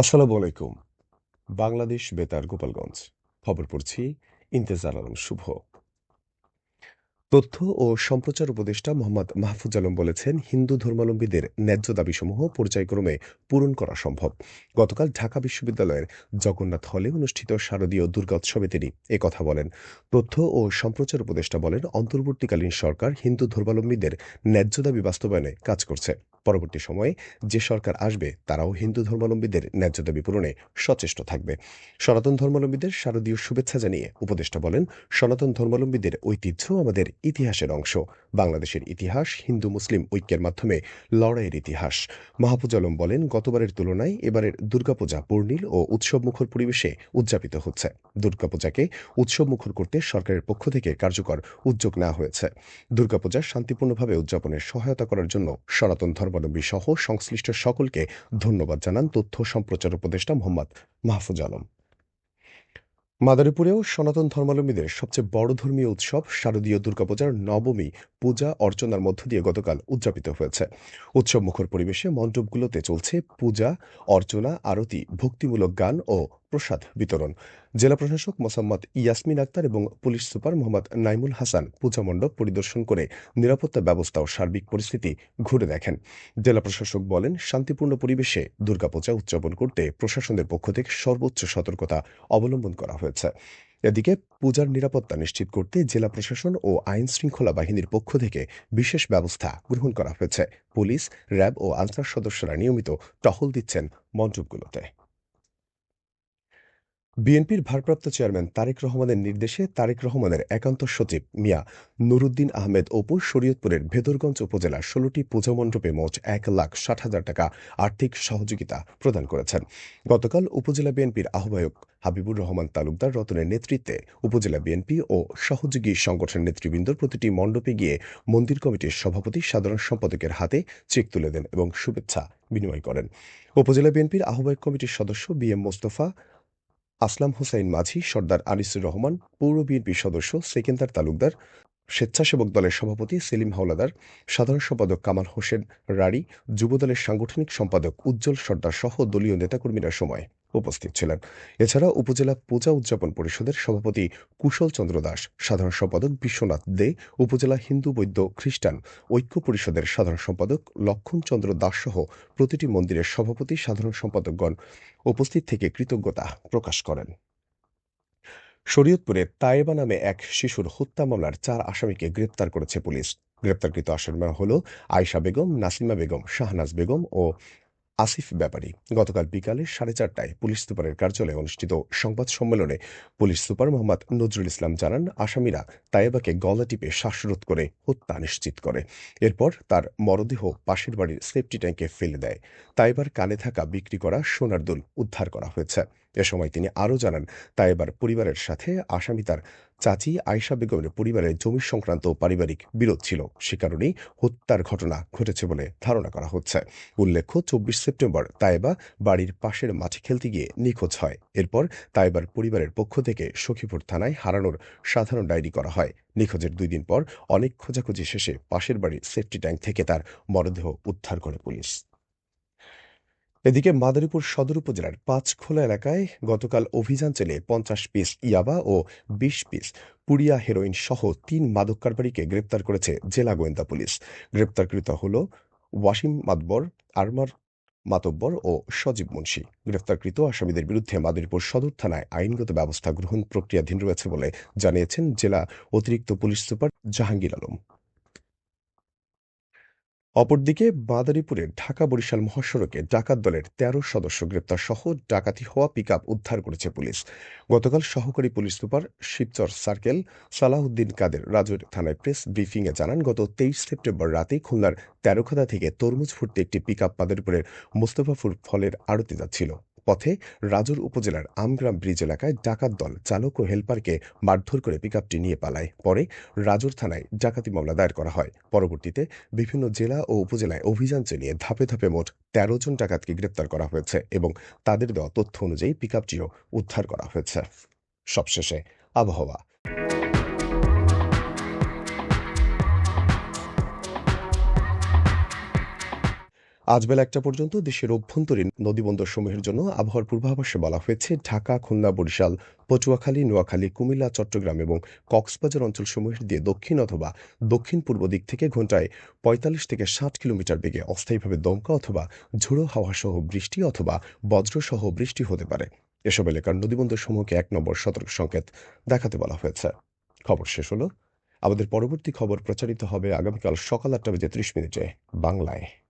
আসসালামু আলাইকুম। বাংলাদেশ বেতার, গোপালগঞ্জ। খবর পড়ছি ইন্তেজার আলম শুভ। তথ্য ও সম্প্রচার উপদেষ্টা মোহাম্মদ মাহফুজ আলম বলেছেন, হিন্দু ধর্মাবলম্বীদের ন্যায্য দাবিসমূহ পর্যায়ক্রমে পূরণ করা সম্ভব। গতকাল ঢাকা বিশ্ববিদ্যালয়ের জগন্নাথ হলে অনুষ্ঠিত শারদীয় দুর্গোৎসবে তিনি কথা বলেন। তথ্য ও সম্প্রচার উপদেষ্টা বলেন, অন্তর্বর্তীকালীন সরকার হিন্দু ধর্মাবলম্বীদের ন্যায্য দাবি বাস্তবায়নে কাজ করছে। পরবর্তী সময়ে যে সরকার আসবে, তারাও হিন্দু ধর্মাবলম্বীদের ন্যায্য দাবি পূরণে সচেষ্ট থাকবে। সনাতন ধর্মাবলম্বীদের শারদীয় শুভেচ্ছা জানিয়ে উপদেষ্টা বলেন, সনাতন ধর্মাবলম্বীদের ঐতিহ্য আমাদের ইতিহাসের অংশ। বাংলাদেশের ইতিহাস, হিন্দু মুসলিম ঐক্যের মাধ্যমে লড়াইয়ের ইতিহাস। মাহফুজ আলম বলেন, গতবারের তুলনায় এবারের দুর্গাপূজা পূর্ণিল ও উৎসবমুখর পরিবেশে উদযাপিত হচ্ছে। দুর্গাপূজাকে উৎসবমুখর করতে সরকারের পক্ষ থেকে কার্যকর উদ্যোগ নেওয়া হয়েছে। দুর্গাপূজা শান্তিপূর্ণভাবে উদযাপনের সহায়তা করার জন্য সনাতন ধর্মাবলম্বী সহ সংশ্লিষ্ট সকলকে ধন্যবাদ জানান তথ্য সম্প্রচার উপদেষ্টা মোহাম্মদ মাহফুজ আলম। মাদারীপুরেও সনাতন ধর্মাবলম্বীদের সবচেয়ে বড় ধর্মীয় উৎসব শারদীয় দুর্গাপূজার নবমী, পূজা অর্চনার মধ্য দিয়ে গতকাল উদযাপিত হয়েছে। উৎসব মুখর পরিবেশে মণ্ডপগুলোতে চলছে পূজা, অর্চনা, আরতি, ভক্তিমূলক গান ও প্রসাদ বিতরণ। জেলা প্রশাসক মোসাম্মদ ইয়াসমিন আক্তার এবং পুলিশ সুপার মোহাম্মদ নাইমুল হাসান পূজা মণ্ডপ পরিদর্শন করে নিরাপত্তা ব্যবস্থা ও সার্বিক পরিস্থিতি ঘুরে দেখেন। জেলা প্রশাসক বলেন, শান্তিপূর্ণ পরিবেশে দুর্গাপূজা উদযাপন করতে প্রশাসনের পক্ষ থেকে সর্বোচ্চ সতর্কতা অবলম্বন করা হয়েছে। এদিকে পূজার নিরাপত্তা নিশ্চিত করতে জেলা প্রশাসন ও আইন শৃঙ্খলা বাহিনীর পক্ষ থেকে বিশেষ ব্যবস্থা গ্রহণ করা হয়েছে। পুলিশ, র্যাব ও আনসার সদস্যরা নিয়মিত টহল দিচ্ছেন মণ্ডপগুলোতে। বিএনপির ভারপ্রাপ্ত চেয়ারম্যান তারেক রহমানের নির্দেশে তারেক রহমানের একান্ত সচিব মিয়া নুরুদ্দিন আহমেদ অপু শরীয়তপুরের ভেদরগঞ্জ উপজেলার ষোলোটি পূজা মণ্ডপে মোট এক লাখ ষাট হাজার টাকা আর্থিক সহযোগিতা প্রদান করেছেন। গতকাল উপজেলা বিএনপির আহ্বায়ক হাবিবুর রহমান তালুকদার রতনের নেতৃত্বে উপজেলা বিএনপি ও সহযোগী সংগঠনের নেতৃবৃন্দ প্রতিটি মণ্ডপে গিয়ে মন্দির কমিটির সভাপতি, সাধারণ সম্পাদকের হাতে চেক তুলে দেন এবং শুভেচ্ছা বিনিময় করেন। উপজেলা বিএনপির আহ্বায়ক কমিটির সদস্য বি এম মোস্তফা আসলাম হোসাইন মাঝি, সর্দার আনিসুর রহমান, পৌর বিএনপির সদস্য, সেকেন্দার তালুকদার, স্বেচ্ছাসেবক দলের সভাপতি সেলিম হাওলাদার, সাধারণ সম্পাদক কামাল হোসেন রাড়ি, যুবদলের সাংগঠনিক সম্পাদক উজ্জ্বল সর্দার সহ দলীয় নেতাকর্মীরা সময়। উপস্থিত ছিলেন। এছাড়া উপজেলা পূজা উদযাপন পরিষদের সভাপতি কুশল চন্দ্র দাস, সাধারণ সম্পাদক বিশ্বনাথ দে, উপজেলা হিন্দু বৈদ্য খ্রিস্টান ঐক্য পরিষদের সাধারণ সম্পাদক লক্ষণ চন্দ্র দাস সহ প্রতিটি মন্দিরের সভাপতি সাধারণ সম্পাদকগণ উপস্থিত থেকে কৃতজ্ঞতা প্রকাশ করেন। শরীয়তপুরে তায়েবা নামে এক শিশুর হত্যা মামলার চার আসামিকে গ্রেপ্তার করেছে পুলিশ। গ্রেপ্তারকৃত আসামিরা হল আয়শা বেগম, নাসিমা বেগম, শাহনাজ বেগম ও আসিফ ব্যাপারী গতকাল বিকালে সাড়ে চারটায় পুলিশ সুপারের কার্যালয়ে অনুষ্ঠিত সংবাদ সম্মেলনে পুলিশ সুপার মোহাম্মদ নজরুল ইসলাম জানান, আসামিরা তায়েবাকে গলা টিপে শ্বাসরোধ করে হত্যা নিশ্চিত করে। এরপর তার মরদেহ পাশের বাড়ির সেফটি ট্যাঙ্কে ফেলে দেয়। তাইবার কানে থাকা বিক্রি করা সোনার দুল উদ্ধার করা হয়েছে। এ সময় তিনি আরও জানান তা এবার পরিবারের সাথে আসামি তার চাচি আয়সা বেগমের পরিবারের জমি সংক্রান্ত পারিবারিক বিরোধ ছিল। সে কারণেই হত্যার ঘটনা ঘটেছে বলে ধারণা করা হচ্ছে। উল্লেখ্য, চব্বিশ সেপ্টেম্বর তাইবা বাড়ির পাশের মাঠে খেলতে গিয়ে নিখোঁজ হয়। এরপর তাইবার পরিবারের পক্ষ থেকে সখীপুর থানায় হারানোর সাধারণ ডায়েরি করা হয়। নিখোঁজের দুই দিন পর অনেক খোঁজাখুঁজি শেষে পাশের বাড়ির সেফটি ট্যাঙ্ক থেকে তার মরদেহ উদ্ধার করে পুলিশ। এদিকে মাদারীপুর সদর উপজেলার পাঁচখোলা এলাকায় গতকাল অভিযান চালিয়ে পঞ্চাশ পিস ইয়াবা ও বিশ পিস পুড়িয়া হেরোইন সহ তিন মাদক কারবারিকে গ্রেপ্তার করেছে জেলা গোয়েন্দা পুলিশ। গ্রেপ্তারকৃত হল ওয়াসিম মাতবর, আরমার মাতব্বর ও সজীব মুন্সি। গ্রেফতারকৃত আসামিদের বিরুদ্ধে মাদারীপুর সদর থানায় আইনগত ব্যবস্থা গ্রহণ প্রক্রিয়াধীন রয়েছে বলে জানিয়েছেন জেলা অতিরিক্ত পুলিশ সুপার জাহাঙ্গীর আলম। অপরদিকে মাদারীপুরের ঢাকা বরিশাল মহাসড়কে ডাকাত দলের তেরো সদস্য গ্রেপ্তার সহ ডাকাতি হওয়া পিকআপ উদ্ধার করেছে পুলিশ। গতকাল সহকারী police super Shibchar circle Salahuddin Kader রাজুর থানায় প্রেস ব্রিফিংয়ে জানান, গত তেইশ সেপ্টেম্বর রাতে খুলনার তেরোখাদা থেকে তরমুজ ফুটতে একটি পিকআপ মাদারীপুরের মোস্তফাফুর ফলের আড়তে যাচ্ছিল। পথে রাজুর উপজেলার আমগ্রাম ব্রিজ এলাকায় ডাকাত দল চালক ও হেলপারকে মারধর করে পিকআপটি নিয়ে পালায়। পরে রাজুর থানায় ডাকাতি মামলা দায়ের করা হয়। পরবর্তীতে বিভিন্ন জেলা ও উপজেলায় অভিযান চালিয়ে ধাপে ধাপে মোট তেরো জন ডাকাতকে গ্রেপ্তার করা হয়েছে এবং তাদের দেওয়া তথ্য অনুযায়ী পিকআপটিও উদ্ধার করা হয়েছে। সবশেষে আবহাওয়া। আজ বেলা একটা পর্যন্ত দেশের অভ্যন্তরীণ নদীবন্দরসমূহের জন্য আবহাওয়ার পূর্বাভাসে বলা হয়েছে, ঢাকা, খুলনা, বরিশাল, পটুয়াখালী, নোয়াখালী, কুমিল্লা, চট্টগ্রাম এবং কক্সবাজার অঞ্চলসমূহের দিয়ে দক্ষিণ অথবা দক্ষিণ পূর্ব দিক থেকে ঘন্টায় পঁয়তাল্লিশ থেকে ষাট কিলোমিটার বেগে অস্থায়ীভাবে দমকা অথবা ঝোড়ো হাওয়া সহ বৃষ্টি অথবা বজ্রসহ বৃষ্টি হতে পারে। এসব এলাকার নদীবন্দরসমূহকে এক নম্বর সতর্ক সংকেত দেখাতে বলা হয়েছে। খবর শেষ হলো। আমাদের পরবর্তী খবর প্রচারিত হবে আগামীকাল সকাল আটটা বেজে ত্রিশ মিনিটে বাংলায়।